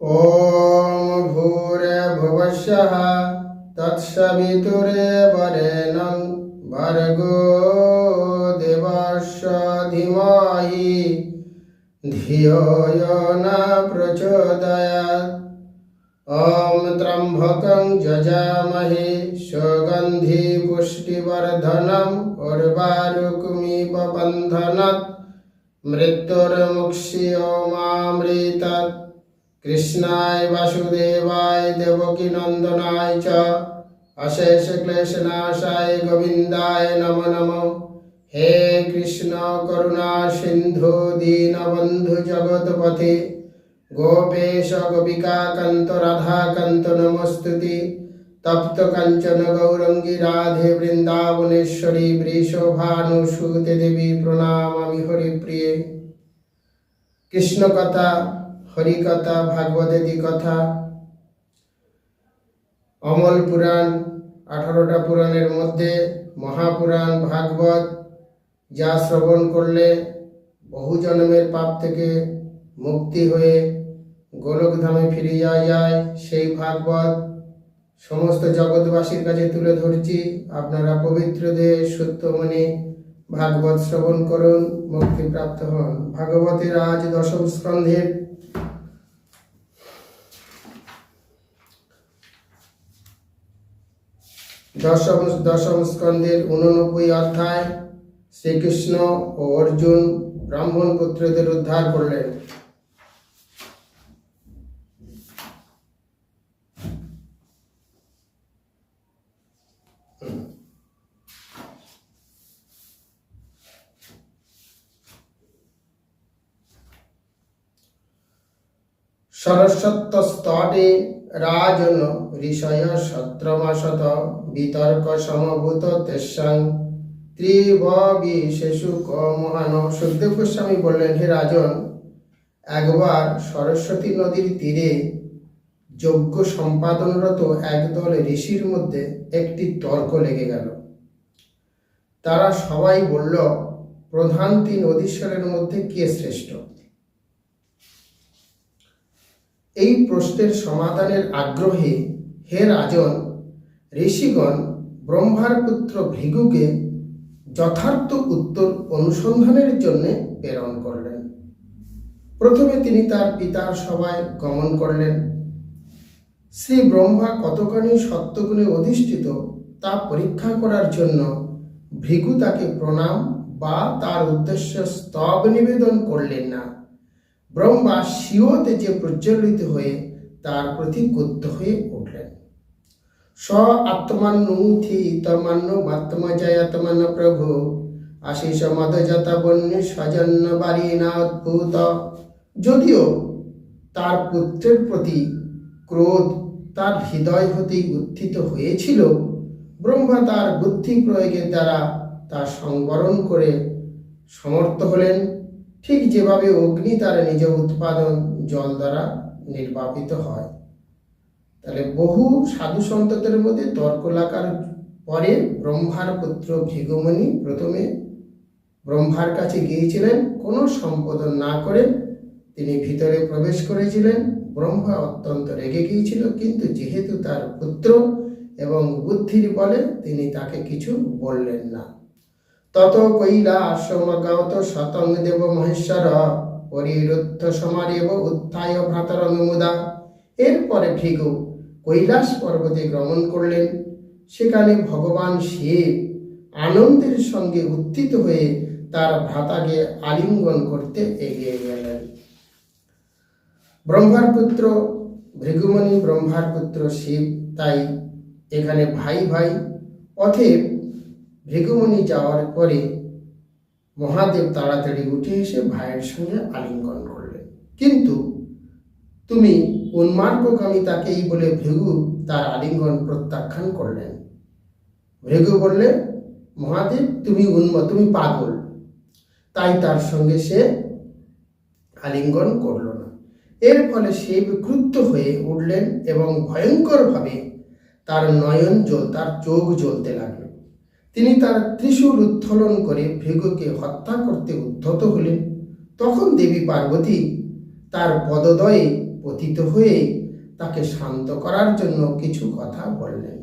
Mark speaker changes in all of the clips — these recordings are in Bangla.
Speaker 1: ॐ भूर्भुवस्यः तत्सवितुरे वरेण्यं भर्गो देवस्य धीमहि धियो यो न प्रचोदयात् ॐ त्र्यम्बकं जजामहे सुगन्धि पुष्टिवर्धनम् उर्वारुकमिव बन्धनात् मृत्युर्मुक्ष्यो मामृतात् কৃষ্ণায় বাসুদেবায় দেবকী নন্দনায় চ। অশেষ ক্লেশনাশায় গোবিন্দায় নম নম। হে কৃষ্ণ করুণা সিন্ধু দীনবন্ধু জগৎপথে। গোপেশ গোপিকা কান্ত রাধা কান্ত নমস্তুতি। তপ্ত কাঞ্চন গৌরঙ্গী রাধে বৃন্দাবনেশ্বরী বৃষভানুসুতে দেবী প্রণামামি হরিপ্রিয়ে। কৃষ্ণ কথা হরিকথা ভাগবতী কথা। অমল পুরাণ, আঠারোটা পুরাণের মধ্যে মহাপুরাণ ভাগবত যা শ্রবণ করলে বহু জন্মের পাপ থেকে মুক্তি হয়ে গোলকধামে ফিরে যাওয়া যায়। সেই ভাগবত সমস্ত জগৎবাসীর কাছে তুলে ধরছি। আপনারা পবিত্র দেহ সত্যমণি ভাগবত শ্রবণ করুন, মুক্তিপ্রাপ্ত হন। ভাগবতের আজ দশম স্কন্ধের দশম দশম স্কন্ধের উননব্বই অধ্যায় শ্রীকৃষ্ণ ও অর্জুন ব্রাহ্মণ পুত্রদের উদ্ধার করলেন। সরস্বত্ব স্তটে রাজন ঋষয় সত্রমাশত বিতর্ক সমভূত তেসাং ত্রিবিশেষু মহান সুখদেব গোস্বামী বললেন, হে রাজন, একবার সরস্বতী নদীর তীরে যজ্ঞ সম্পাদনরত একদল ঋষির মধ্যে একটি তর্ক লেগে গেল। তারা সবাই বলল, প্রধান তিন মধ্যে কে শ্রেষ্ঠ? এই প্রশ্নের সমাধানের আগ্রহে হে রাজন, ঋষিগণ ব্রহ্মার পুত্র ভৃগুকে যথার্থ উত্তর অনুসন্ধানের জন্যে প্রেরণ করলেন। প্রথমে তিনি তার পিতার সভায় গমন করলেন। শ্রী ব্রহ্মা কতখানি সত্যগুণে অধিষ্ঠিত তা পরীক্ষা করার জন্য ভৃগু তাকে প্রণাম বা তার উদ্দেশ্য স্তব নিবেদন করলেন না। ব্রহ্মা স্বীয় তেজে প্রজ্বলিত হয়ে তার প্রতি ক্রুদ্ধ হয়ে উঠলেন। স আত্মান্নুথি তমান্ন মাত্মজয়াত্মন প্রভু। আশিস মদজাত বন্য স্বজন্য বাড়ি না অদ্ভুত যদিও তার পুত্রের প্রতি ক্রোধ তার হৃদয় হতেই উত্থিত হয়েছিল, ব্রহ্মা তার বুদ্ধি প্রয়োগের দ্বারা তা সংবরণ করে সমর্থ হলেন। ঠিক যেভাবে অগ্নি তার নিজ উৎপাদন জল দ্বারা নির্বাপিত হয়। তাহলে বহু সাধু সন্তদের মধ্যে তর্ক লাগার পরে ব্রহ্মার পুত্র ভৃগুমণি প্রথমে ব্রহ্মার কাছে গিয়েছিলেন, কোনো সম্বোধন না করে তিনি ভিতরে প্রবেশ করেছিলেন। ব্রহ্মা অত্যন্ত রেগে গিয়েছিল, কিন্তু যেহেতু তার পুত্র এবং বুদ্ধির বলে তিনি তাকে কিছু বললেন না। তত কৈলাসমগত শতং দেব মহেশ্বর, পরিরুদ্ধ সমারেব উত্থায় ভ্রাতরং মুদা এরপরে ভৃগু কৈলাস পর্বতে গমন করলেন। সেখানে ভগবান শিব আনন্দের সঙ্গে উত্থিত হয়ে তার ভ্রাতাকে আলিঙ্গন করতে এগিয়ে গেলেন। ব্রহ্মার পুত্র, ভৃগুমণি ব্রহ্মার পুত্র শিব তাই এখানে ভাই ভাই অথেব ভৃগুমণি যাওয়ার পরে মহাদেব তাড়াতাড়ি উঠে এসে ভাইয়ের সঙ্গে আলিঙ্গন করলেন। কিন্তু তুমি উন্মার্গকামী তাকেই বলে ভৃগু তার আলিঙ্গন প্রত্যাখ্যান করলেন। ভৃগু বললে, মহাদেব, তুমি উন্ম, তুমি পাগল। তাই তার সঙ্গে সে আলিঙ্গন করল না। এর ফলে সে ক্রুদ্ধ হয়ে উঠলেন এবং ভয়ঙ্করভাবে তার নয়ন জ্বল, তার চোখ জ্বলতে লাগল। তিনি তার ত্রিশূল উত্থোলন করে ভৃগুকে হত্যা করতে উদ্ধত হলেন। তখন দেবী পার্বতী তার পদদয়ে পতিত হয়ে তাকে শান্ত করার জন্য কিছু কথা বললেন।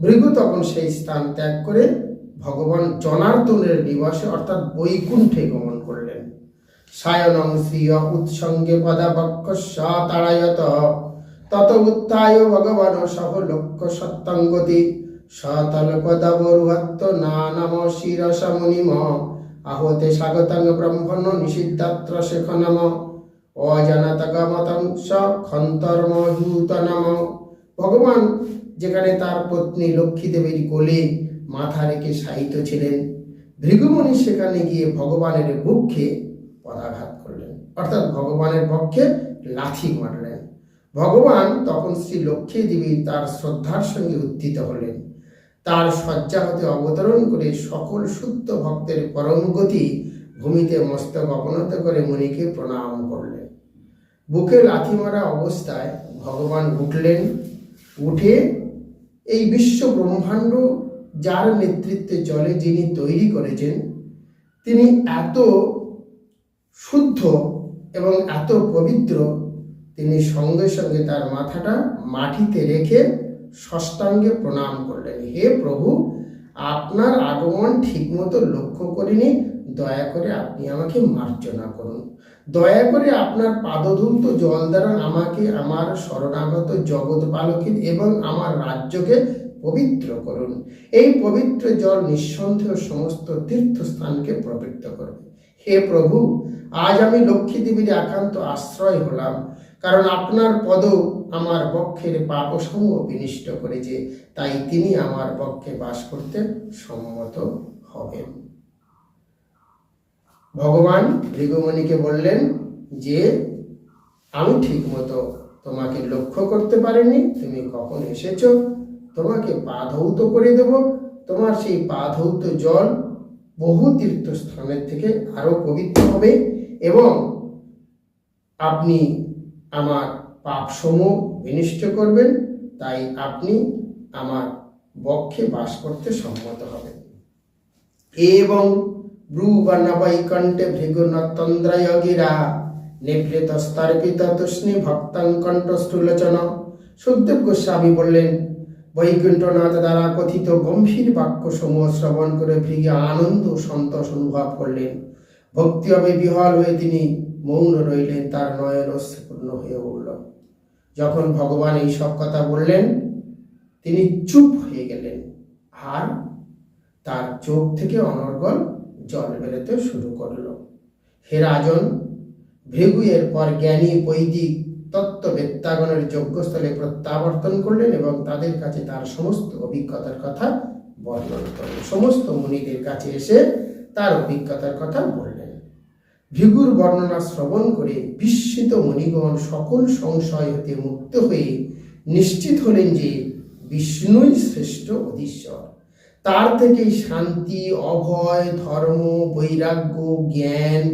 Speaker 1: ভৃগু তখন সেই স্থান ত্যাগ করে ভগবান জনার্দনের নিবাসে অর্থাৎ বৈকুণ্ঠে গমন করলেন। সায়নং শ্রিয় উৎসঙ্গে পদাবক্ষ তাড়ায়ত। তত উত্থায় ভগবান সহ লক্ষ্য সত্তঙ্গতি সতল পদাবরুহত্ত না নাম শিরস মুনিম আহতে স্বাগতং ব্রহ্মণ নিষিদ্ধাত্র শেখ নম অজানাতগমতং স খন্তর্মহূত নম ভগবান, যেখানে তার পত্নী লক্ষ্মী দেবীর কোলে মাথা রেখে শায়িত ছিলেন, ভৃগুমণি সেখানে গিয়ে ভগবানের বুকে পদাঘাত করলেন। অর্থাৎ ভগবানের পক্ষে লাথি মারলেন। ভগবান তখন শ্রী লক্ষ্মী দেবী তার শ্রদ্ধার সঙ্গে উত্থিত হলেন। তার শয্যা হতে অবতরণ করে সকল শুদ্ধ ভক্তের পরম গতি ভূমিতে মস্তক অবনত করে মুনিকে প্রণাম করলেন। বুকে লাথি মারা অবস্থায় ভগবান উঠলেন। উঠে এই বিশ্ব ব্রহ্মাণ্ড যার নেতৃত্বে চলে যিনি তৈরি করেছেন, তিনি এত শুদ্ধ এবং এত পবিত্র, তিনি সঙ্গে সঙ্গে তার মাথাটা মাটিতে রেখে ষষ্ঠাঙ্গে প্রণাম করলেন। হে প্রভু, আপনার আগমন ঠিকমতো লক্ষ্য করিনি, দয়া করে আপনি আমাকে মার্জনা করুন। দয়া করে আপনার পাদধূত জল দ্বারা আমাকে আমার শরণাগত জগৎ পালকের এবং আমার রাজ্যকে পবিত্র করুন। এই পবিত্র জল নিঃসন্দেহ সমস্ত তীর্থস্থানকে পবিত্র করবে। হে প্রভু, আজ আমি লক্ষ্মী দেবীর একান্ত আশ্রয় হলাম। কারণ আপনার পদ আমার বক্ষের পাপসমূহ বিনিষ্ট করেছে তাই তিনি আমার পক্ষে বাস করতে সম্মত হবেন। ভগবান ভৃগুমণিকে বললেন যে, আমি ঠিক মতো তোমাকে লক্ষ্য করতে পারিনি, তুমি কখন এসেছ? তোমাকে পা ধৌত করে দেব। তোমার সেই পা ধৌত জল বহু তীর্থস্থানের থেকে আরও পবিত্র হবে এবং আপনি আমার পাপসমূহ বিনিষ্ট করবেন, তাই আপনি আমার বক্ষে বাস করতে সম্মত হবেন। এবং ব্রুবর্ণবৈকণ্ঠে ভৃগুনতন্দ্রয় গিরা নিভৃত স্তর্পিত তুষ্ণি ভক্তং কণ্ঠস্থুলোচন। সুখদেব গোস্বামী বললেন, বৈকুণ্ঠনাথ দ্বারা কথিত গম্ভীর বাক্য সমূহ শ্রবণ করে ভৃগে আনন্দ সন্তোষ অনুভব করলেন। ভক্তি হবে বিহল হয়ে তিনি মৌন রইলেন, তার নয়ন অশ্রুপূর্ণ হয়ে উঠল। যখন ভগবান এই সব কথা বললেন, তিনি চুপ হয়ে গেলেন আর তার চোখ থেকে অনর্গল জল বেরোতে শুরু করল। হে রাজন, ভৃগু এরপর জ্ঞানী বৈদিক তত্ত্ববেত্তাগণের যজ্ঞস্থলে প্রত্যাবর্তন করলেন এবং তাদের কাছে তার সমস্ত অভিজ্ঞতার কথা বর্ণন করলেন। সমস্ত মুনিদের কাছে এসে তার অভিজ্ঞতার কথা বললেন। ভৃগুর বর্ণনা শ্রবণ করে বিস্মিত মণিগণ সকল সংশয় হতে মুক্ত হয়ে নিশ্চিত হলেন যে বিষ্ণুই শ্রেষ্ঠ অধীশ্বর। তার থেকেই শান্তি, অভয়, ধর্ম, বৈরাগ্য, জ্ঞান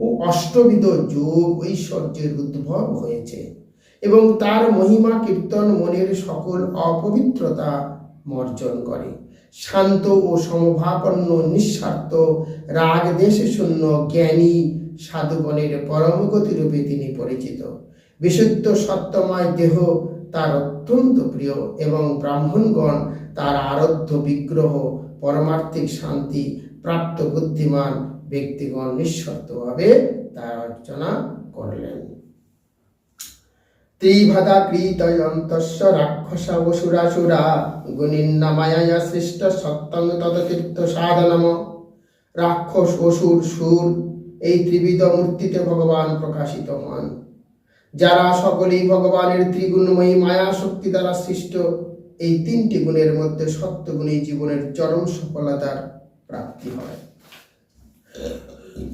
Speaker 1: ও অষ্টবিধ যোগ ঐশ্বর্যের উদ্ভব হয়েছে এবং তার মহিমা কীর্তন মনের সকল অপবিত্রতা মর্জন করে। শান্ত ও সমভাপন্ন নিঃস্বার্থ রাগ দেশে শূন্য, জ্ঞানী সাধুগণের পরমগতি রূপে তিনি পরিচিত। বিশুদ্ধ সত্যময় দেহ তার অত্যন্ত প্রিয় এবং ব্রাহ্মণগণ তার আরাধ্য বিগ্রহ, পরমার্থিক শান্তি, প্রাপ্ত বুদ্ধিমান ব্যক্তিগণ নিঃশর্তভাবে তার অর্চনা করলেন। ত্রিভাদা কৃতয়ন্তস্য রাক্ষসা অসুরাসুরা গুণিন্না মায়া সৃষ্ট সত্যং তদতীর্থ সাধনম। রাক্ষস অসুর সুর এই ত্রিবিধ মূর্তিতে ভগবান প্রকাশিত হন। যারা সকলেই ভগবানের ত্রিগুণময়ী মায়া শক্তি দ্বারা সৃষ্ট, এই তিনটি গুণের মধ্যে সত্যগুণী জীবনের চরম সফলতার প্রাপ্তি হয়।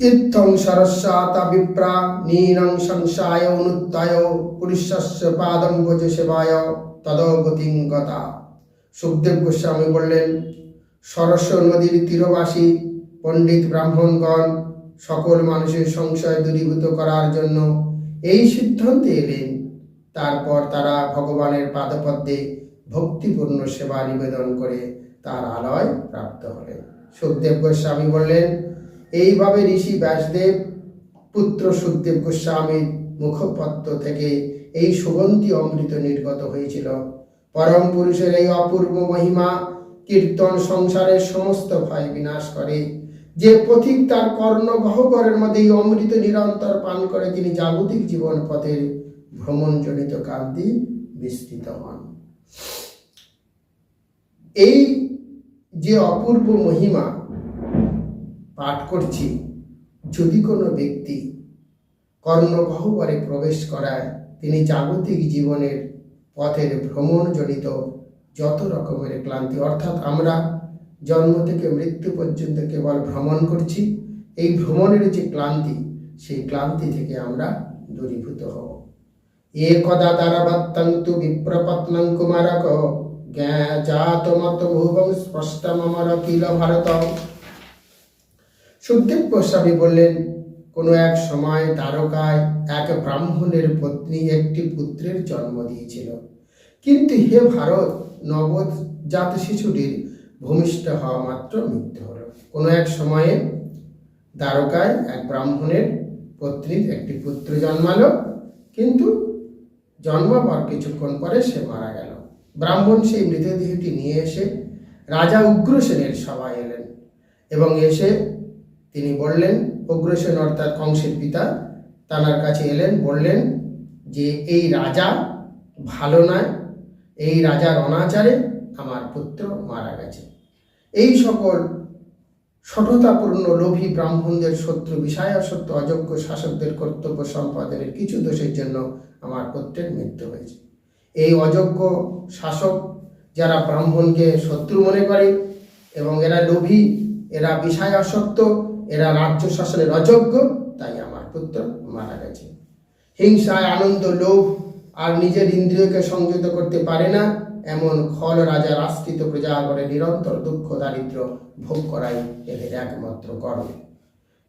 Speaker 1: ইত্থং সরস্বাতা বিপ্রা নীনং সংশায় অনুত্তায় পুরুষস্য পাদম ভোজ সেবায় তদগতিং গতা সুখদেব গোস্বামী বললেন সরস্ব নদীর তীরবাসী, পণ্ডিত ব্রাহ্মণগণ সকল মানুষের সংশয় দূরীভূত করার জন্য এই সিদ্ধান্তে এলেন। তারপর তারা ভগবানের পাদপদ্মে ভক্তিপূর্ণ সেবা নিবেদন করে তার আলয় প্রাপ্ত হলেন। সুখদেব গোস্বামী বললেন, এইভাবে ঋষি ব্যাসদেব, পুত্র সুখদেব গোস্বামীর মুখপত্র থেকে এই সুগন্ধি অমৃত নির্গত হয়েছিল। পরম পুরুষের এই অপূর্ব মহিমা কীর্তন সংসারের সমস্ত ভয় বিনাশ করে। যে পথিক তার কর্ণ গহ্বরের মধ্যে এই অমৃত নিরন্তর পান করে তিনি জাগতিক জীবন পথের ভ্রমণজনিত কান্তি বিস্তৃত হন। এই যে অপূর্ব মহিমা পাঠ করছি, যদি কোনো ব্যক্তি কর্ণগহ্বরে প্রবেশ করায়, তিনি জাগতিক জীবনের পথের ভ্রমণজনিত যত রকমের ক্লান্তি, অর্থাৎ আমরা জন্ম থেকে মৃত্যু পর্যন্ত কেবল ভ্রমণ করছি। এই ভ্রমণের যে ক্লান্তি, সেই ক্লান্তি থেকে আমরা দূরীভূত হব। একদা তারাবত্তন্তু বিপ্রপত্নং কুমারক জ্ঞাত মত ভুবং স্পষ্টমর কিল ভারত সুখদেব গোস্বামী বললেন, কোনো এক সময় দ্বারকায় এক ব্রাহ্মণের পত্নী একটি পুত্রের জন্ম দিয়েছিল। কিন্তু হে ভারত, নবজাত শিশুটির ভূমিষ্ঠ হওয়া মাত্র মৃত্যু হল। কোনো এক সময়ে দ্বারকায় এক ব্রাহ্মণের পত্নীর একটি পুত্র জন্মালো, কিন্তু জন্মাবার কিছুক্ষণ পরে সে মারা গেল। ব্রাহ্মণ সেই মৃতদেহটি নিয়ে এসে রাজা উগ্রসেনের সভায় এলেন এবং এসে তিনি বললেন, উগ্রসেন অর্থাৎ কংসের পিতা তানার কাছে এলেন, বললেন যে, এই রাজা ভালো নয়, এই রাজার অনাচারে আমার পুত্র মারা গেছে। এই সকল সঠতাপূর্ণ লোভী ব্রাহ্মণদের শত্রু বিষয়াসক্ত অযোগ্য শাসকদের কর্তব্য সম্পাদনের কিছু দোষের জন্য আমার পুত্রের মৃত্যু হয়েছে। এই অযোগ্য শাসক যারা ব্রাহ্মণকে শত্রু মনে করে এবং এরা লোভী, এরা বিষয়াসক্ত এরা রাজ্য শাসনের অযোগ্য, তাই আমার পুত্র মারা গেছে। হিংসায়, আনন্দ, লোভ আর নিজের ইন্দ্রিয়কে সংযত করতে পারে না এমন খল রাজার আশ্রিত প্রজাগণে নিরন্তর দুঃখ দারিদ্র ভোগ করাই এদের একমাত্র কর্ম।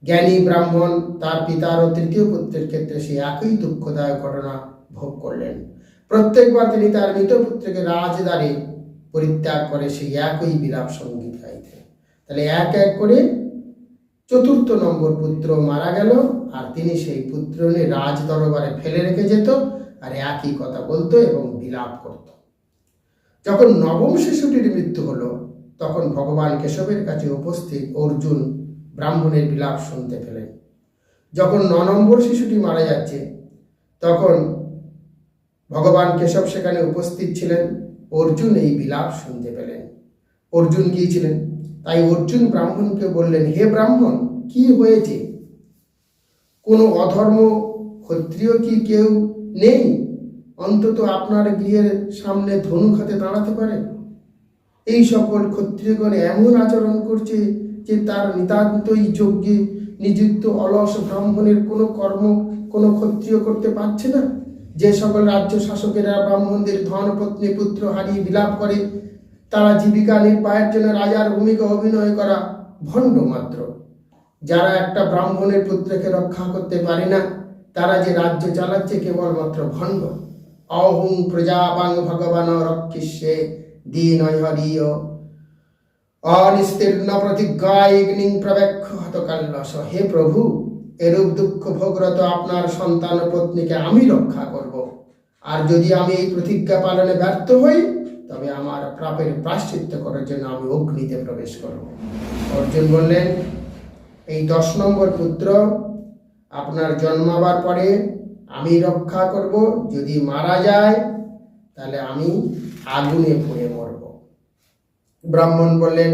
Speaker 1: জ্ঞানী ব্রাহ্মণ তার পিতার ও তৃতীয় পুত্রের ক্ষেত্রে সে একই দুঃখদায়ক ঘটনা ভোগ করলেন। প্রত্যেকবার তিনি তার মৃত পুত্রকে রাজদ্বারে পরিত্যাগ করে সেই একই বিলাপ সংগীত গাইতে। তাহলে এক এক করে চতুর্থ নম্বর পুত্র মারা গেল আর তিনি সেই পুত্র নিয়ে রাজ দরবারে ফেলে রেখে যেত আর একই কথা বলতো এবং বিলাপ করত। যখন নবম শিশুটির মৃত্যু হলো, তখন ভগবান কেশবের কাছে উপস্থিত অর্জুন ব্রাহ্মণের বিলাপ শুনতে পেলেন। যখন ন নম্বর শিশুটি মারা যাচ্ছে, তখন ভগবান কেশব সেখানে উপস্থিত ছিলেন, অর্জুন এই বিলাপ শুনতে পেলেন। অর্জুন গিয়েছিলেন, তাই অর্জুন ব্রাহ্মণকে বললেন, হে ব্রাহ্মণ, কি হয়েছে? কোনো অধর্ম ক্ষত্রিয় কি কেউ নেই? অন্তত আপনার গৃহের সামনে ধনুক হাতে দাঁড়াতে পারে? এই সকল ক্ষত্রিয়গণ এমন আচরণ করছে যে তার নিতান্তই যজ্ঞে নিযুক্ত অলস ব্রাহ্মণের কোনো কর্ম কোনো ক্ষত্রিয় করতে পারছে না? যে সকল রাজ্য শাসকেরা ব্রাহ্মণদের ধন, পত্নী, পুত্র হারিয়ে বিলাপ করে, তারা জীবিকা নির্বাহের জন্য রাজার ভূমিকা অভিনয় করা ভণ্ড মাত্র। যারা একটা ব্রাহ্মণের পুত্রকে রক্ষা করতে পারে না, তারা যে রাজ্য চালাচ্ছে কেবলমাত্র ভণ্ড। অহুং প্রজাবাং ভগবান রক্ষিষ্যে দীন হরিয় অনিস্তীর্ণ প্রতিজ্ঞায়গ্নিং প্রবেক্ষ হতকাল্যস হে প্রভু, এরূপ দুঃখ ভোগরত আপনার সন্তান পত্নীকে আমি রক্ষা করব। আর যদি আমি এই প্রতিজ্ঞা পালনে ব্যর্থ হই, তবে আমার প্রাপের প্রাশ্চিত্য করার জন্য আমি অগ্নিতে প্রবেশ করব। অর্জুন বললেন, এই দশ নম্বর পুত্র আপনার জন্মাবার পরে আমি রক্ষা করব, যদি মারা যায়, তাহলে আমি আগুনে পুড়ে মরব। ব্রাহ্মণ বললেন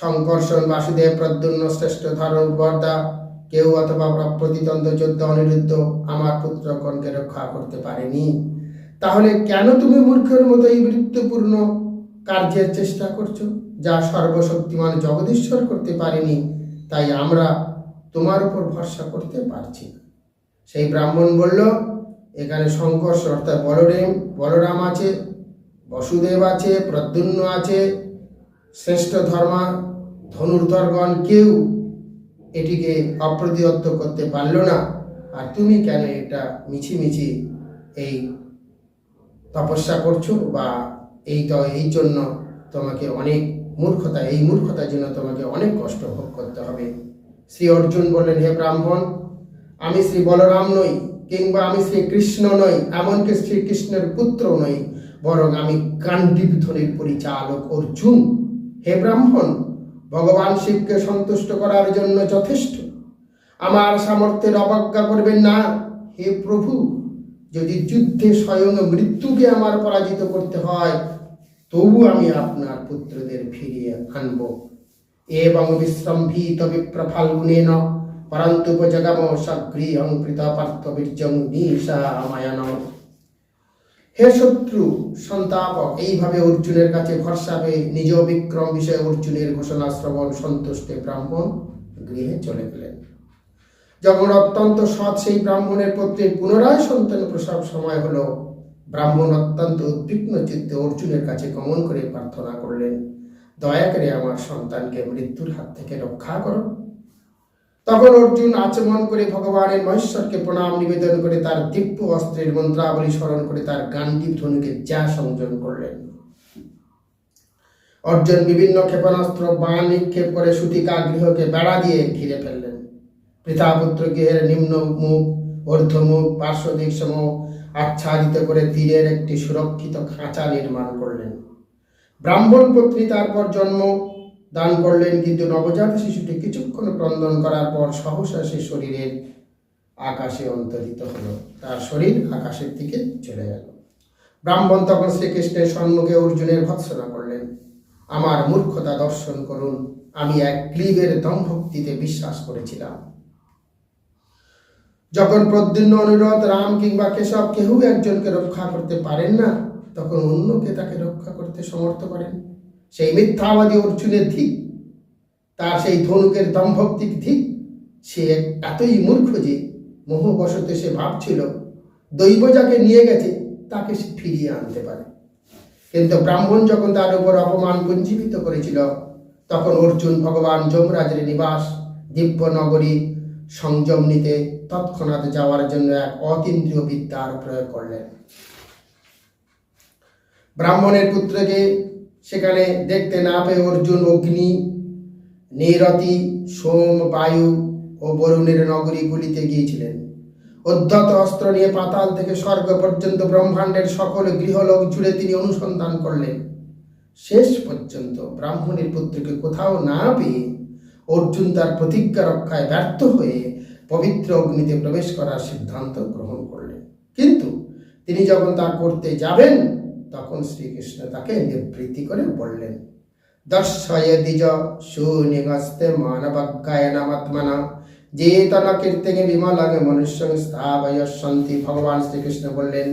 Speaker 1: শঙ্কর্ষণ বাসুদেব প্রদ্যুন্ন শ্রেষ্ঠ ধারণ বর্দা, কেউ অথবা প্রতিদ্বন্দ্ব যোদ্ধা অনিরুদ্ধ আমার পুত্রগণকে রক্ষা করতে পারেনি। তাহলে কেন তুমি মূর্খের মতো এই বৃত্তপূর্ণ কার্যের চেষ্টা করছ, যা সর্বশক্তিমান জগদীশ্বর করতে পারেনি? তাই আমরা তোমার উপর ভরসা করতে পারছি না। সেই ব্রাহ্মণ বলল, এখানে শঙ্কর্ষ অর্থাৎ বলরাম বলরাম আছে, বসুদেব আছে প্রদ্যুন্ন আছে, শ্রেষ্ঠ ধর্মা, ধনুর্ধরগণ কেউ এটিকে অপ্রতিহত করতে পারল না। আর তুমি কেন এটা মিছিমিছি এই তপস্যা করছ বা এই তো, এই জন্য তোমাকে অনেক মূর্খতা, এই মূর্খতার জন্য তোমাকে অনেক কষ্ট ভোগ করতে হবে? শ্রী অর্জুন বললেন, হে ব্রাহ্মণ আমি শ্রী বলরাম নই, কিংবা আমি শ্রীকৃষ্ণ নই, এমনকি শ্রীকৃষ্ণের পুত্র নই, বরং আমি গান্ডীব ধ্বনির পরিচালক অর্জুন। হে ব্রাহ্মণ, ভগবান শিবকে সন্তুষ্ট করার জন্য যথেষ্ট। আমার সামর্থ্যের অবজ্ঞা করবেন না। হে প্রভু, যদি যুদ্ধে স্বয়ং মৃত্যুকে আমার পরাজিত করতে হয়, তবু আমি আপনার পুত্রদের ফিরিয়ে আনব। এবং বিশ্রম্ভীত বিপ্রফাল্গুণেন পরন্তুপজগম সগৃহং কৃতপার্থ বীর্যং নিশামায়ন হে শত্রু, সন্তাপক, এইভাবে অর্জুনের কাছে ভরসা পেয়ে নিজ বিক্রম বিষয়ে অর্জুনের ঘোষণা শ্রবণ সন্তুষ্টে ব্রাহ্মণ গৃহে চলে গেলেন। যখন অত্যন্ত সৎ সেই ব্রাহ্মণের পত্রে পুনরায় সন্তান প্রসব সময় হলো, ব্রাহ্মণ অত্যন্ত উদ্বিগ্ন চিত্তে অর্জুনের কাছে গমন করে প্রার্থনা করলেন, দয়া করে আমার সন্তানকে মৃত্যুর হাত থেকে রক্ষা করো। তখন অর্জুন আচমন করে ভগবানের মহেশ্বরকে প্রণাম নিবেদন করে তার দিব্য অস্ত্রের মন্ত্রাবলী স্মরণ করে তার গান্ডীব ধনুকে যা সংযোজন করলেন। অর্জুন বিভিন্ন ক্ষেপণাস্ত্র, বাণ নিক্ষেপ করে সুতিকা গৃহকে বেড়া দিয়ে ঘিরে ফেললেন। পিতাপুত্র গৃহের নিম্ন মুখ, ঊর্ধ্বমুখ, পার্শ্বদিক সমূহ আচ্ছাদিত করে তীরের একটি সুরক্ষিত খাঁচা নির্মাণ করলেন। ব্রাহ্মণ পত্নী তারপর জন্ম দান করলেন কিন্তু নবজাত শিশুটি কিছুক্ষণ ক্রন্দন করার পর সহসা সে শরীরের আকাশে অন্তরিত হলো। তার শরীর আকাশের দিকে চলে গেল। ব্রাহ্মণ তখন শ্রীকৃষ্ণের সম্মুখে অর্জুনের ভৎসনা করলেন। আমার মূর্খতা দর্শন করুন, আমি এক ক্লিবের দম্ভক্তিতে বিশ্বাস করেছিলাম। যখন প্রদ্যুন্ন অনুরোধ রাম কিংবা কেশব কেউ একজনকে রক্ষা করতে পারেন না, তখন অন্যকে তাকে রক্ষা করতে সমর্থ করেন। সেই মিথ্যাবাদী অর্জুনের ধিক তার সেই ধনুকের দম্ভক্তিক ধিক সে এতই মূর্খ যে মোহবশতে সে ভাবছিল দৈব যাকে নিয়ে গেছে তাকে সে ফিরিয়ে আনতে পারে। কিন্তু ব্রাহ্মণ যখন তার উপর অপমান পুঞ্জীবিত করেছিল, তখন অর্জুন ভগবান যমরাজের নিবাস দিব্য নগরী সংযম নিতে তৎক্ষণাৎ যাওয়ার জন্য এক অতীন্দ্রিয় বিদ্যার প্রয়োগ করলেন। ব্রাহ্মণের পুত্রকে সেখানে দেখতে না পেয়ে অর্জুন, অগ্নি, নিরতি, সোম, বায়ু ও বরুণের নগরীগুলিতে গিয়েছিলেন। অধ্যত অস্ত্র নিয়ে পাতাল থেকে স্বর্গ পর্যন্ত ব্রহ্মাণ্ডের সকল গৃহলোক জুড়ে তিনি অনুসন্ধান করলেন। শেষ পর্যন্ত ব্রাহ্মণের পুত্রকে কোথাও না পেয়ে অর্জুন তার প্রতিজ্ঞা রক্ষায় ব্যর্থ হয়ে পবিত্র অগ্নিতে প্রবেশ করার সিদ্ধান্ত গ্রহণ করলেন। কিন্তু তিনি যখন তা করতে যাবেন তখন শ্রীকৃষ্ণ তাকে নিবৃত্তি করে বললেন, দর্শয় দ্বিজ সুনিগস্তে মানবজ্ঞায়নামাত্মনা যে তন কীর্তেনে বিমলাগে মনুষ্য স্থাবয় শান্তি ভগবান শ্রীকৃষ্ণ বললেন,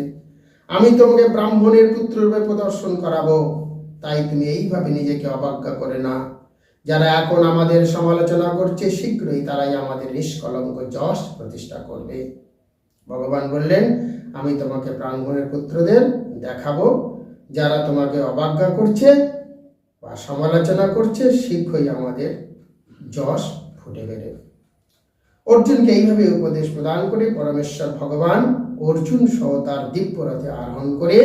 Speaker 1: আমি তোমাকে ব্রাহ্মণের পুত্ররূপে প্রদর্শন করাবো। তাই তুমি এইভাবে নিজেকে অবজ্ঞা করে না। যারা এখন আমাদের সমালোচনা করছে, শীঘ্রই তারাই আমাদের নিষ্কলঙ্ক যশ প্রতিষ্ঠা করবে। ভগবান বললেন, আমি তোমাকে ব্রাহ্মণের পুত্রদের দেখাবো। যারা তোমাকে অবজ্ঞা করছে বা সমালোচনা করছে, শীঘ্রই আমাদের যশ ফুটে বেড়ে অর্জুনকে এইভাবে উপদেশ প্রদান করে পরমেশ্বর ভগবান অর্জুন সহ তার দিব্যরথে আরোহণ করে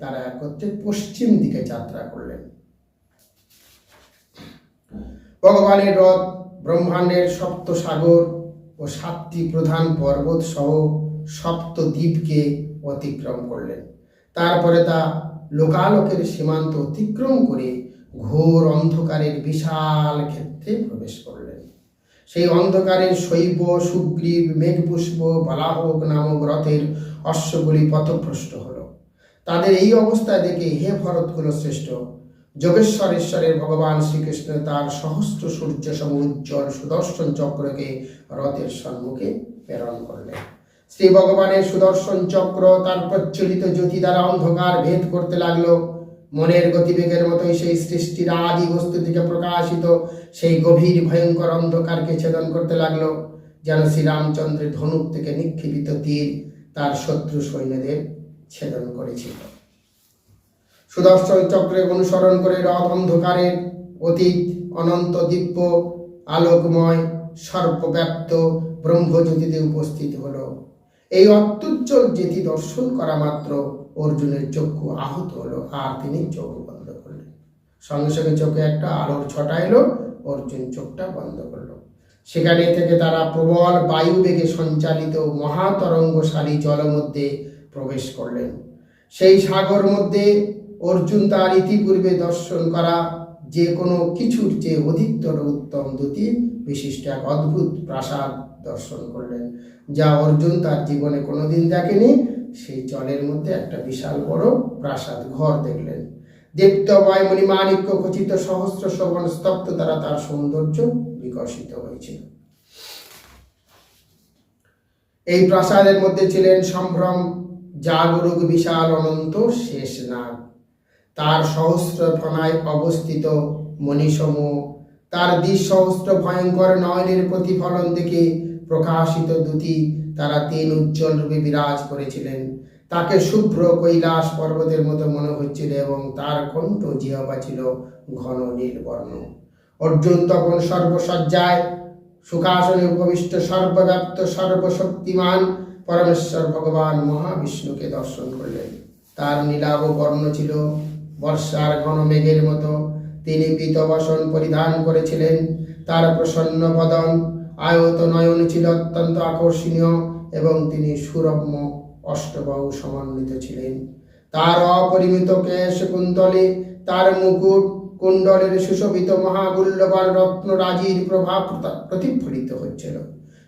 Speaker 1: তারা একত্রে পশ্চিম দিকে যাত্রা করলেন। ভগবানের রথ, ব্রহ্মাণ্ডের সপ্ত সাগর ও সাতটি প্রধান পর্বত সহ সপ্ত দ্বীপকে অতিক্রম করলেন। তারপরে তা লোকালোকের সীমান্ত অতিক্রম করে ঘোর অন্ধকারের বিশাল ক্ষেত্রে প্রবেশ করলেন। সেই অন্ধকারের শৈব, সুগ্রীব, মেঘপুষ্প, বালাহক নামক রথের অশ্বগুলি পথভ্রষ্ট হল। তাদের এই অবস্থায় দেখে হে ভরতকুল শ্রেষ্ঠ যোগেশ্বর ঈশ্বরের ভগবান শ্রীকৃষ্ণ তার সহস্র সূর্য সম উজ্জ্বল সুদর্শন চক্রকে রথের সম্মুখে প্রেরণ করলেন। শ্রী ভগবানের সুদর্শন চক্র তার প্রচলিত জ্যোতি দ্বারা অন্ধকার ভেদ করতে লাগল। মনের গতিবেগের মতোই সেই সৃষ্টির আদি বস্তু থেকে প্রকাশিত সেই গভীর ভয়ঙ্কর অন্ধকারকে ছেদন করতে লাগল। যেন শ্রীরামচন্দ্রের ধনুক থেকে নিক্ষেপিত তীর তার শত্রু সৈন্যদের ছেদন করেছিল। সুদর্শন চক্রের অনুসরণ করে রথ অন্ধকারের অতীত, অনন্ত দিব্য আলোকময় সর্বব্যাপ্ত ব্রহ্মজ্যোতিতে উপস্থিত হলো। এই অত্যুজ্জ্বল জ্যোতি দর্শন করা মাত্র অর্জুনের চক্ষু আহত হলো, আর তিনি চোখ বন্ধ করলেন। সঙ্গে সঙ্গে চোখে একটা আলোর ছটা এলো, অর্জুন চোখটা বন্ধ করল। সেখানে থেকে তারা প্রবল বায়ুবেগে সঞ্চালিত মহাতরঙ্গশালী জলের মধ্যে প্রবেশ করলেন। সেই সাগর মধ্যে অর্জুন তার ইতিপূর্বে দর্শন করা যে কোনো কিছুর চেয়ে অধিকতর উত্তম দুটি বিশিষ্ট এক অদ্ভুত প্রাসাদ দর্শন করলেন, যা অর্জুন তার জীবনে কোনোদিন দেখেনি। সেই জলের মধ্যে একটা বিশাল বড় প্রাসাদ ঘর দেখলেন। দীপ্ত বায়ুমণি মাণিক্য খচিত সহস্র শোভন স্তব্ধ দ্বারা তার সৌন্দর্য বিকশিত হয়েছিল। এই প্রাসাদের মধ্যে ছিলেন সম্ভ্রম, জাগরুক, বিশাল, অনন্ত শেষ নাগ তার সহস্র ফনায় অবস্থিত মণিসমূহ তার দ্বিজ সহস্র ভয়ঙ্কর নয়নের প্রতিফলন দেখে প্রকাশিত দুটি তারা তিন উজ্জ্বল রূপে বিরাজ করেছিলেন। তাকে শুভ্র কৈলাস পর্বতের মতো মনে হচ্ছিল এবং তার কণ্ঠ জিহবা ছিল ঘন নীলবর্ণ। অর্জুন তখন সর্বসজ্জায় সুখাসনে উপবিষ্ট, সর্বব্যাপ্ত, সর্বশক্তিমান পরমেশ্বর ভগবান মহাবিষ্ণুকে দর্শন করলেন। তার নীলাভ বর্ণ ছিল বর্ষার ঘন মেঘের মতো। তিনি পীতবসন পরিধান করেছিলেন। তার প্রসন্ন বদন আয়ত নয়ন ছিল অত্যন্ত আকর্ষণীয় এবং তিনি সুরম্য অষ্টবাহু সমন্বিত ছিলেন। তার অপরিমিত কেশ কুন্তলে, তার মুকুট কুণ্ডলের সুশোভিত মহামূল্যবান রত্নরাজির প্রভাব প্রতা- প্রতিফলিত হচ্ছিল।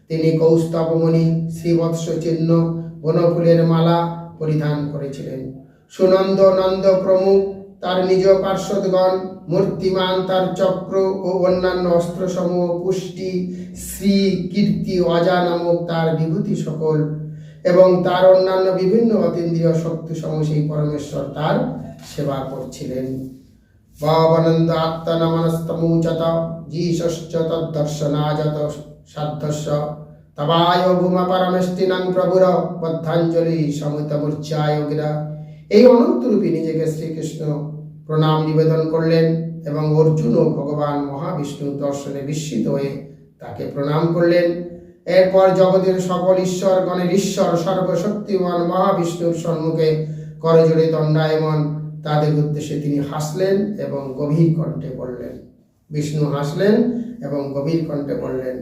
Speaker 1: তিনি কৌস্তবমণি, শ্রীবৎস চিহ্ন, বনফুলের মালা পরিধান করেছিলেন। সুনন্দ নন্দ প্রমুখ তার নিজ পার্শ্বদগণ, মূর্তিমান তার চক্র ও অন্যান্য অস্ত্রসমূহ, পুষ্টি, শ্রী, কীর্তি, অজা নামক তার বিভূতি সকল এবং তার অন্যান্য বিভিন্ন অতীন্দ্রিয় শক্তি সেই পরমেশ্বর তার সেবা করছিলেন। ভাবানন্দ আত্মনমনস্তমুচত জীশশ্চ তদ্দর্শনাজত সাধ্যস্য তবায় ভূমা পরমেষ্টিনাং প্রভুর বদ্ধাঞ্জলি সমুতমূর্চায় গিরা এই অনন্তরূপী নিজেকে শ্রীকৃষ্ণ প্রণাম নিবেদন করলেন এবং অর্জুন ও ভগবান মহাবিষ্ণুর দর্শনে বিস্মিত হয়ে তাকে প্রণাম করলেন। এরপর জগতের সকল ঈশ্বর, গণের ঈশ্বর, সর্বশক্তিমান মহাবিষ্ণুর সম্মুখে করজোড়ে দণ্ডায়মন তাদের উদ্দেশ্যে তিনি হাসলেন এবং গভীর কণ্ঠে বললেন, বিষ্ণু হাসলেন এবং গভীর কণ্ঠে বললেন।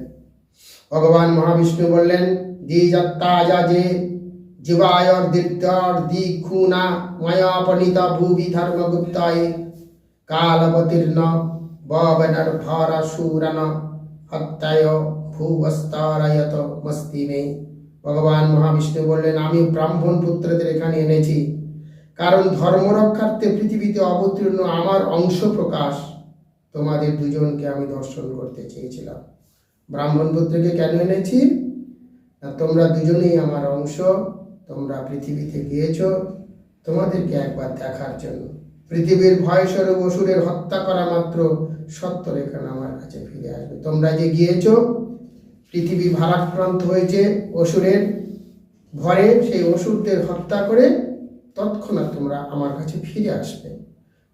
Speaker 1: ভগবান মহাবিষ্ণু বললেন দ্বিজাত্তা যা যে জীবায়র দীর্ঘর দ্বিখুনা ময়াপনিতা ভুবি ধর্মগুপ্তায় কালবতীর্ণ ববনর ভরা সুরন হত্যায় ভূবস্তারায়ত মস্তি মে ভগবান মহাবিষ্ণু বললেন আমি ব্রাহ্মণ পুত্রদের এখানে এনেছি। কারণ ধর্ম রক্ষার্থে পৃথিবীতে অবতীর্ণ আমার অংশ প্রকাশ। তোমাদের দুজনকে আমি দর্শন করতে চেয়েছিলাম। ব্রাহ্মণ পুত্রকে কেন এনেছি? না, তোমরা দুজনেই আমার অংশ তোমরা পৃথিবীতে গিয়েছ তোমাদেরকে একবার দেখার জন্য। পৃথিবীর ভয়স্বরূপ অসুরের হত্যা করা মাত্র সত্য রেখান আমার কাছে ফিরে আসবে। তোমরা যে গিয়েছ, পৃথিবী ভারাক্রান্ত হয়েছে অসুরের ভরে সেই অসুরদের হত্যা করে তৎক্ষণাৎ তোমরা আমার কাছে ফিরে আসবে।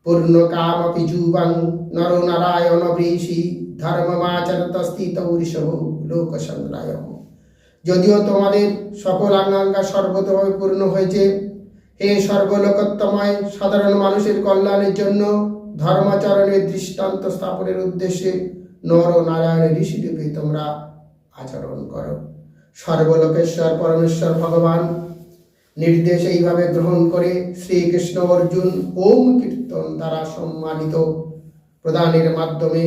Speaker 1: পূর্ণ কাম অপি যুবাং নর নারায়ণ বৃষি ধর্মমাচরতস্থিত ঋষভ লোক সংগ্রায় যদিও তোমাদের সকল আঙ্গাঙ্গা সর্বতভাবে পূর্ণ হয়েছে, হে সর্বলোকোত্তময় সাধারণ মানুষের কল্যাণের জন্য ধর্মাচরণের দৃষ্টান্ত স্থাপনের উদ্দেশ্যে নর ও নারায়ণ ঋষিরূপে তোমরা আচরণ করো। সর্বলোকেশ্বর পরমেশ্বর ভগবান, নির্দেশ এইভাবে গ্রহণ করে শ্রীকৃষ্ণ অর্জুন ওম কীর্তন দ্বারা সম্মানিত। প্রদানের মাধ্যমে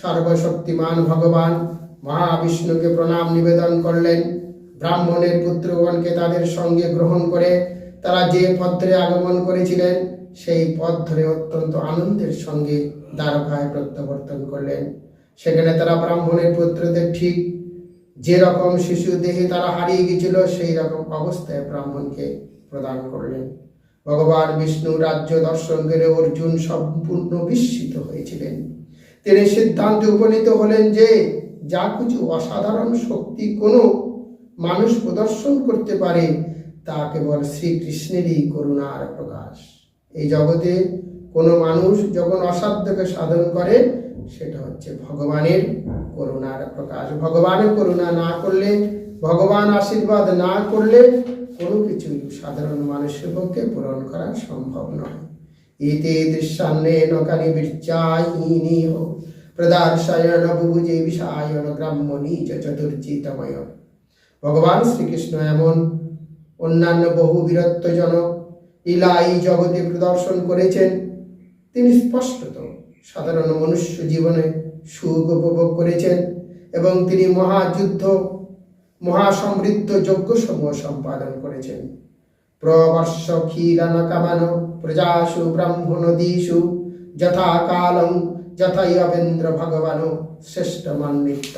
Speaker 1: সর্বশক্তিমান ভগবান মহাবিষ্ণুকে প্রণাম নিবেদন করলেন। ব্রাহ্মণের পুত্রগণকে তাদের সঙ্গে গ্রহণ করে তারা যে পত্রে আগমন করেছিলেন, সেই পথ ধরে অত্যন্ত আনন্দের সঙ্গে দ্বারকায় প্রত্যাবর্তন করলেন। সেখানে তারা ব্রাহ্মণের পুত্রদের ঠিক যে রকম শিশু দেহে তারা হারিয়ে গিয়েছিল সেই রকম অবস্থায় ব্রাহ্মণকে প্রদান করলেন। ভগবান বিষ্ণু রাজ্য দর্শন করে অর্জুন সম্পূর্ণ বিস্মিত হয়েছিলেন। তিনি সিদ্ধান্তে উপনীত হলেন যে, যা কিছু অসাধারণ শক্তি কোনো মানুষ প্রদর্শন করতে পারে, তা কেবল শ্রীকৃষ্ণেরই করুণার প্রকাশ। এই জগতে কোনো মানুষ যখন অসাধ্যকে সাধন করে, সেটা হচ্ছে ভগবানের করুণার প্রকাশ। ভগবানের করুণা না করলে, ভগবান আশীর্বাদ না করলে কোনো কিছু সাধারণ মানুষের পক্ষে পূরণ করা সম্ভব নয়। ইতি দৃশ্যান্নে নকানি বীর্যায়িনী প্রদার্শায়ণ বুভুজে বিষায়ণ গ্রাম্য নিচ চতুর্চিতময়। ভগবান শ্রীকৃষ্ণ এমন অন্যান্য বহু বীরত্বজনক লীলা এই জগতে প্রদর্শন করেছেন। তিনি স্পষ্টত সাধারণ মনুষ্য জীবনে সুখ উপভোগ করেছেন এবং তিনি মহাযুদ্ধ, মহাসমৃদ্ধ যজ্ঞসমূহ সম্পাদন করেছেন। প্রবর্ষ ক্ষীরান কামানো প্রজাসু ব্রাহ্মণদীষু যথা কালং যথাইবেন্দ্র ভগবান শ্রেষ্ঠ মান্বিত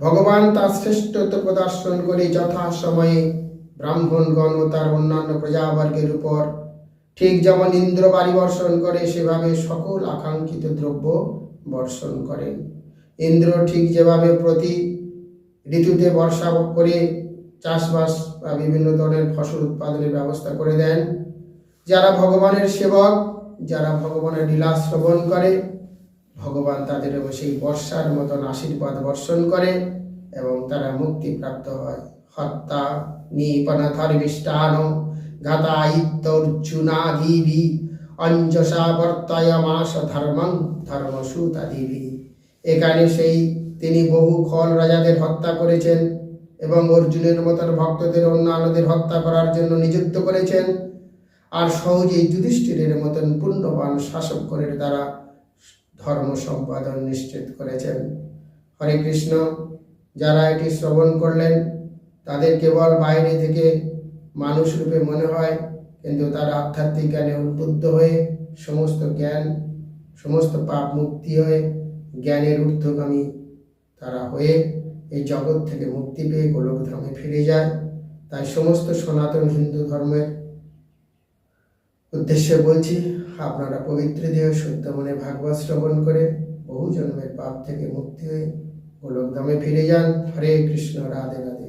Speaker 1: ভগবান তার শ্রেষ্ঠত্ব প্রদর্শন করে যথা সময়ে ব্রাহ্মণগণ ও তার অন্যান্য প্রজাবর্গের উপর ঠিক যেমন ইন্দ্র বাড়ি বর্ষণ করে, সেভাবে সকল আকাঙ্ক্ষিত দ্রব্য বর্ষণ করেন। ইন্দ্র ঠিক যেভাবে প্রতি ঋতুতে বর্ষা করে চাষবাস বা বিভিন্ন ধরনের ফসল উৎপাদনের ব্যবস্থা করে দেন। যারা ভগবানের সেবক, যারা ভগবানের লীলা শ্রবণ করে ভগবান তাদের সেই বর্ষার মতন আশীর্বাদ বর্ষণ করে এবং তারা মুক্তি প্রাপ্ত হয়। হত্যা নিপনথর্বিষ্টান ঘাতায়িত্তর্জুনাদিবি অঞ্জসা বর্তায় মাস ধর্মং ধর্মসূতাদিবি। এখানে সেই তিনি বহু খল রাজাদের হত্যা করেছেন এবং অর্জুনের মতন ভক্তদের অন্যান্যদের হত্যা করার জন্য নিযুক্ত করেছেন। আর সহজেই যুধিষ্ঠিরের মতন পুণ্যবান শাসকরের দ্বারা ধর্ম সম্পাদন নিশ্চিত করেছেন। হরে কৃষ্ণ, যারা এটি শ্রবণ করলেন, তাদের কেবল বাইরে থেকে মানুষ রূপে মনে হয়, কিন্তু তারা আধ্যাত্মিক জ্ঞানে উদ্বুদ্ধ হয়ে সমস্ত জ্ঞান, সমস্ত পাপ মুক্তি হয়ে জ্ঞানের ঊর্ধ্বগামী তারা হয়ে এই জগৎ থেকে মুক্তি পেয়ে গোলকধামে ফিরে যায়। তাই সমস্ত সনাতন হিন্দু ধর্মের উদ্দেশ্যে বলছি, আপনারা পবিত্র দেহ সত্য মনে ভাগবত শ্রবণ করে বহু জন্মের পাপ থেকে মুক্তি হয়ে গোলকধামে ফিরে যান। হরে কৃষ্ণ, রাধে রাধে।